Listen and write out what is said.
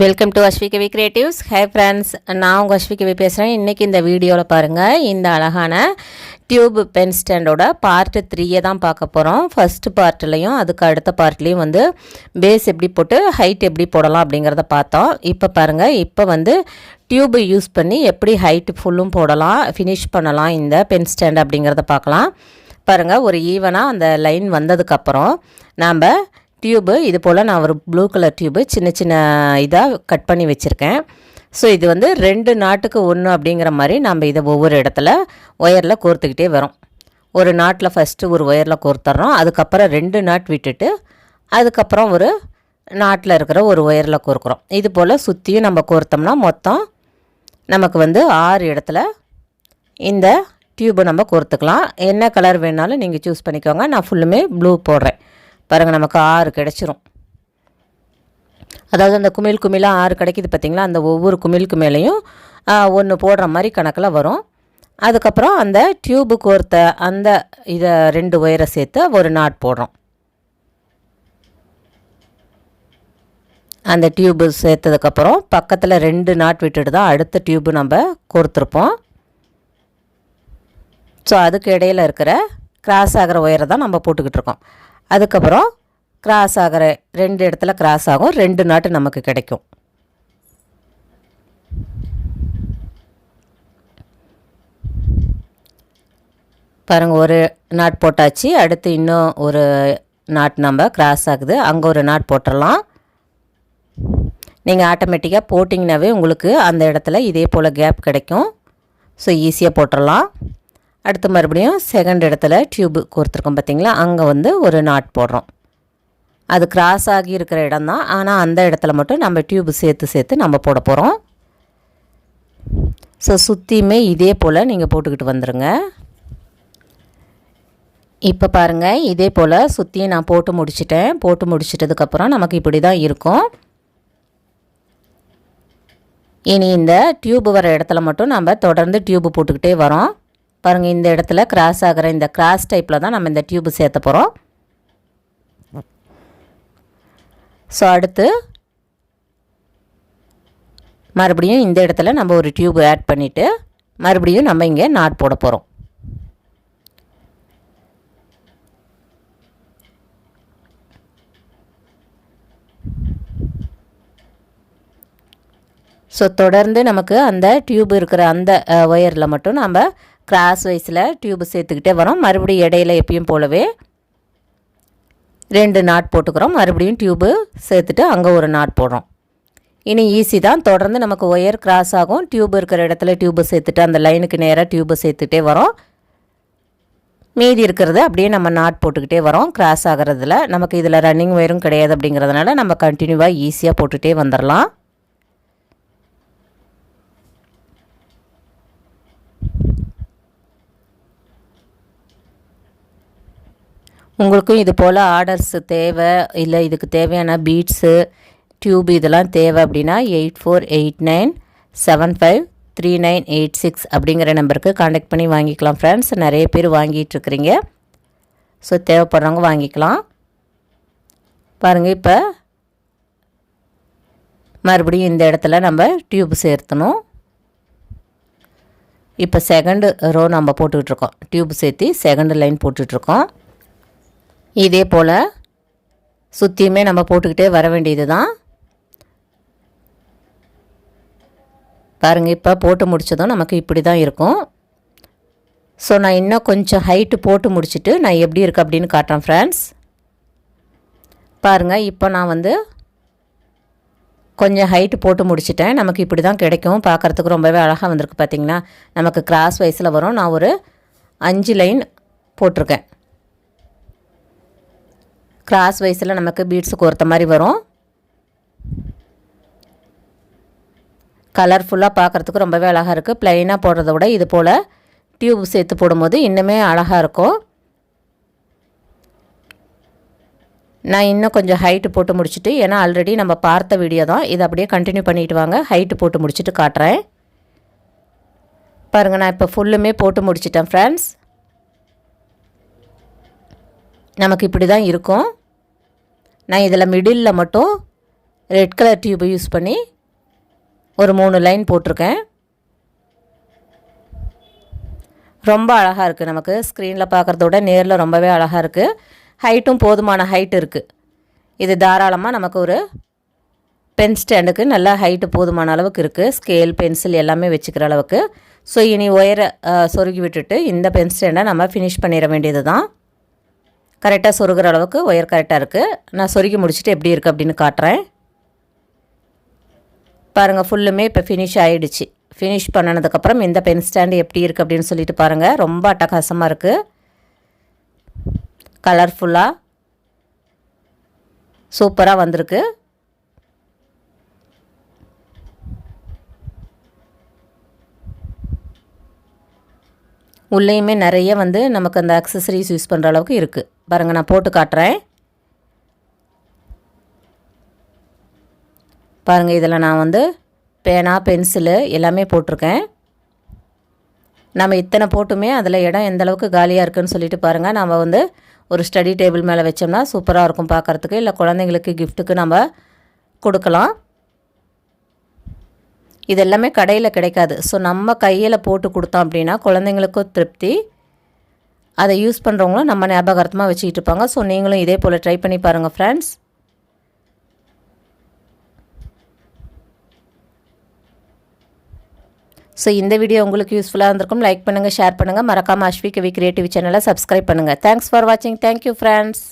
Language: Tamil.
Welcome to Aswi Kavi creatives hey friends நான் உங்கள் அஸ்வி கவி பேசுகிறேன் இன்றைக்கி இந்த வீடியோவில் பாருங்கள் இந்த அழகான டியூப் பென் ஸ்டாண்டோட பார்ட்டு த்ரீயை தான் பார்க்க போகிறோம் ஃபஸ்ட்டு பார்ட்லேயும் அதுக்கு அடுத்த பார்ட்லேயும் வந்து பேஸ் எப்படி போட்டு ஹைட் எப்படி போடலாம் அப்படிங்கிறத பார்த்தோம். இப்போ பாருங்கள் இப்போ வந்து டியூபை யூஸ் பண்ணி எப்படி ஹைட்டு ஃபுல்லும் போடலாம் ஃபினிஷ் பண்ணலாம் இந்த பென் ஸ்டாண்ட் அப்படிங்கிறத பார்க்கலாம். பாருங்கள் ஒரு ஈவனாக அந்த லைன் வந்ததுக்கப்புறம் நாம் டியூபு இது போல் நான் ஒரு ப்ளூ கலர் டியூபு சின்ன சின்ன இதாக கட் பண்ணி வச்சுருக்கேன். ஸோ இது வந்து ரெண்டு நாட்டுக்கு ஒன்று அப்படிங்கிற மாதிரி நம்ம இதை ஒவ்வொரு இடத்துல ஒயரில் கோர்த்துக்கிட்டே வரோம். ஒரு நாட்டில் ஃபஸ்ட்டு ஒரு ஒயரில் கோர்த்துட்றோம் அதுக்கப்புறம் ரெண்டு நாட் விட்டுட்டு அதுக்கப்புறம் ஒரு நாட்டில் இருக்கிற ஒரு ஒயரில் கோர்க்குறோம். இது போல் சுற்றியும் நம்ம கோர்த்தோம்னா மொத்தம் நமக்கு வந்து ஆறு இடத்துல இந்த டியூபை நம்ம கோர்த்துக்கலாம். என்ன கலர் வேணாலும் நீங்கள் சூஸ் பண்ணிக்கோங்க. நான் ஃபுல்லுமே ப்ளூ போடுறேன். பாருங்கள் நமக்கு ஆறு கிடச்சிரும். அதாவது அந்த குமிழ் குமிழாக ஆறு கிடைக்கிது பார்த்திங்களா அந்த ஒவ்வொரு குமிழுக்கு மேலேயும் ஒன்று போடுற மாதிரி கணக்கில் வரும். அதுக்கப்புறம் அந்த டியூபு கோர்த்த அந்த இதை ரெண்டு ஒயரை சேர்த்து ஒரு நாட் போடுறோம். அந்த டியூபு சேர்த்ததுக்கப்புறம் பக்கத்தில் ரெண்டு நாட் விட்டுட்டு தான் அடுத்த டியூபு நம்ம கோர்த்துருப்போம். ஸோ அதுக்கு இடையில் இருக்கிற கிராஸ் ஆகிற ஒயரை தான் நம்ம போட்டுக்கிட்டு இருக்கோம். அதுக்கப்புறம் கிராஸ் ஆகிற ரெண்டு இடத்துல கிராஸ் ஆகும். ரெண்டு நாட்டு நமக்கு கிடைக்கும். பாருங்கள் ஒரு நாட் போட்டாச்சு. அடுத்து இன்னும் ஒரு நாட் நம்ம கிராஸ் ஆகுது. அங்கே ஒரு நாட் போட்டுடலாம் நீங்கள் ஆட்டோமேட்டிக்காக போட்டிங்கனாவே உங்களுக்கு அந்த இடத்துல இதே போல் கேப் கிடைக்கும். ஸோ ஈஸியாக போட்டுடலாம் அடுத்து மறுபடியும் செகண்ட் இடத்துல டியூபு கோர்த்துருக்கோம் பார்த்திங்களா? அங்கே வந்து ஒரு நாட் போடுறோம். அது கிராஸ் ஆகி இருக்கிற இடம் தான். ஆனால் அந்த இடத்துல மட்டும் நம்ம டியூப் சேர்த்து சேர்த்து நம்ம போட போகிறோம் ஸோ சுற்றியுமே இதே போல் நீங்கள் போட்டுக்கிட்டு வந்துடுங்க இப்போ பாருங்கள் இதே போல் சுற்றியும் நான் போட்டு முடிச்சிட்டேன். போட்டு முடிச்சிட்டதுக்கப்புறம் நமக்கு இப்படி தான் இருக்கும். இனி இந்த டியூப் வர இடத்துல மட்டும் நம்ம தொடர்ந்து டியூப் போட்டுக்கிட்டே வரோம். பாருங்கள் இந்த இடத்துல கிராஸ் ஆகிற இந்த கிராஸ் டைப்பில் தான் நம்ம இந்த டியூப்பு சேர்த்த போகிறோம் ஸோ அடுத்து மறுபடியும் இந்த இடத்துல நம்ம ஒரு டியூப் ஆட் பண்ணிவிட்டு மறுபடியும் நம்ம இங்கே நாட் போட போகிறோம் ஸோ தொடர்ந்து நமக்கு அந்த டியூப் இருக்கிற அந்த ஒயரில் மட்டும் நம்ம கிராஸ் வைஸில் டியூப் சேர்த்துக்கிட்டே வரோம். மறுபடியும் இடையில எப்பயும் போலவே ரெண்டு நாட் போட்டுக்கிறோம். மறுபடியும் டியூபு சேர்த்துட்டு அங்கே ஒரு நாட் போடுறோம். இனி ஈஸி தான். தொடர்ந்து நமக்கு ஒயர் கிராஸ் ஆகும். டியூப் இருக்கிற இடத்துல டியூப்பு சேர்த்துட்டு அந்த லைனுக்கு நேராக டியூபை சேர்த்துட்டே வரோம். மீதி இருக்கிறத அப்படியே நம்ம நாட் போட்டுக்கிட்டே வரோம். கிராஸ் ஆகிறதுல நமக்கு இதில் ரன்னிங் ஒயரும் கிடையாது அப்படிங்கிறதுனால நம்ம கண்டினியூவாக ஈஸியாக போட்டுகிட்டே வந்துடலாம் உங்களுக்கும் இது போல் ஆர்டர்ஸ் தேவை இல்லை இதுக்கு தேவையான பீட்ஸு டியூப் இதெல்லாம் தேவை அப்படின்னா eight four eight nine seven five three nine eight six அப்படிங்கிற நம்பருக்கு காண்டாக்ட் பண்ணி வாங்கிக்கலாம் ஃப்ரெண்ட்ஸ். நிறைய பேர் வாங்கிட்டுருக்குறீங்க ஸோ தேவைப்படுறவங்க வாங்கிக்கலாம். பாருங்கள் இப்போ மறுபடியும் இந்த இடத்துல நம்ம டியூப் சேர்த்தணும். இப்போ செகண்டு ரோ நம்ம போட்டுட்ருக்கோம் டியூப் சேர்த்து செகண்டு லைன் போட்டுட்ருக்கோம் இதே போல் சுற்றியுமே நம்ம போட்டுக்கிட்டே வர வேண்டியது தான் பாருங்கள் இப்போ போட்டு முடித்ததும் நமக்கு இப்படி தான் இருக்கும். ஸோ நான் இன்னும் கொஞ்சம் ஹைட்டு போட்டு முடிச்சுட்டு நான் எப்படி இருக்கு அப்படின்னு காட்டுறேன் ஃப்ரெண்ட்ஸ் பாருங்கள் இப்போ நான் வந்து கொஞ்சம் ஹைட்டு போட்டு முடிச்சிட்டேன். நமக்கு இப்படி தான் கிடைக்கும். பார்க்குறதுக்கு ரொம்பவே அழகாக வந்திருக்கு பார்த்திங்கன்னா நமக்கு கிராஸ் வைஸில் வரும். நான் ஒரு அஞ்சு லைன் போட்டிருக்கேன். கிராஸ் வைஸில் நமக்கு பீட்ஸு கோர்த்த மாதிரி வரும். கலர்ஃபுல்லாக பார்க்குறதுக்கு ரொம்பவே அழகாக இருக்குது ப்ளைனாக போடுறத விட இது போல் டியூப் சேர்த்து போடும்போது இன்னுமே அழகாக இருக்கும். நான் இன்னும் கொஞ்சம் ஹைட்டு போட்டு முடிச்சுட்டு ஏன்னா ஆல்ரெடி நம்ம பார்த்த வீடியோ தான். இதை அப்படியே கண்டினியூ பண்ணிட்டு வாங்க. ஹைட்டு போட்டு முடிச்சுட்டு காட்டுறேன். பாருங்கள் நான் இப்போ ஃபுல்லுமே போட்டு முடிச்சிட்டேன் ஃப்ரெண்ட்ஸ் நமக்கு இப்படி தான் இருக்கும். நான் இதில் மிடில் மட்டும் ரெட் கலர் டியூபை யூஸ் பண்ணி ஒரு மூணு லைன் போட்டிருக்கேன். ரொம்ப அழகாக இருக்குது நமக்கு. ஸ்க்ரீனில் பார்க்குறத விட நேரில் ரொம்பவே அழகாக இருக்குது ஹைட்டும் போதுமான ஹைட் இருக்குது இது தாராளமாக நமக்கு ஒரு பென் ஸ்டாண்டுக்கு நல்லா ஹைட்டு போதுமான அளவுக்கு இருக்குது ஸ்கேல் பென்சில் எல்லாமே வச்சுக்கிற அளவுக்கு. ஸோ இனி ஒயரை சொருகி விட்டுட்டு இந்த பென் ஸ்டாண்டை நம்ம ஃபினிஷ் பண்ணிட வேண்டியது தான் கரெக்டாக சொருகிற அளவுக்கு ஒயர் கரெக்டாக இருக்குது நான் சொருகி முடிச்சுட்டு எப்படி இருக்குது அப்படின்னு காட்டுறேன். பாருங்கள் ஃபுல்லுமே இப்போ ஃபினிஷ் ஆகிடுச்சு ஃபினிஷ் பண்ணினதுக்கப்புறம் இந்த பென் ஸ்டாண்டு எப்படி இருக்குது அப்படின்னு சொல்லிட்டு பாருங்கள் ரொம்ப அட்டகாசமாக இருக்குது கலர்ஃபுல்லாக சூப்பராக வந்திருக்கு. உள்ளேயுமே நிறைய வந்து நமக்கு அந்த அக்சசரிஸ் யூஸ் பண்ணுற அளவுக்கு இருக்குது பாருங்கள் நான் போட்டு காட்டுறேன். பாருங்கள் இதில் நான் வந்து பேனா பென்சிலு எல்லாமே போட்டிருக்கேன். நம்ம இத்தனை போட்டுமே அதில் இடம் எந்தளவுக்கு காலியாக இருக்குதுன்னு சொல்லிட்டு பாருங்கள் நம்ம வந்து ஒரு ஸ்டடி டேபிள் மேலே வச்சோம்னா சூப்பராக இருக்கும் பார்க்குறதுக்கு இல்லை குழந்தைங்களுக்கு கிஃப்ட்டுக்கு நம்ம கொடுக்கலாம். இது எல்லாமே கடையில் கிடைக்காது. ஸோ நம்ம கையில் போட்டு கொடுத்தோம் அப்படின்னா குழந்தைங்களுக்கும் திருப்தி. அதை யூஸ் பண்ணுறவங்களும் நம்ம ஞாபகார்த்தமாக வச்சுக்கிட்டு இருப்பாங்க. ஸோ நீங்களும் இதே போல் ட்ரை பண்ணி பாருங்கள் ஃப்ரெண்ட்ஸ் ஸோ இந்த வீடியோ உங்களுக்கு யூஸ்ஃபுல்லாக இருந்திருக்கும். லைக் பண்ணுங்கள் ஷேர் பண்ணுங்கள் மறக்காமல் அஸ்வி வி கிரியேட்டிவ் சேனலை சப்ஸ்கிரைப் பண்ணுங்கள் தேங்க்ஸ் ஃபார் வாட்சிங் தேங்க்யூ ஃப்ரெண்ட்ஸ்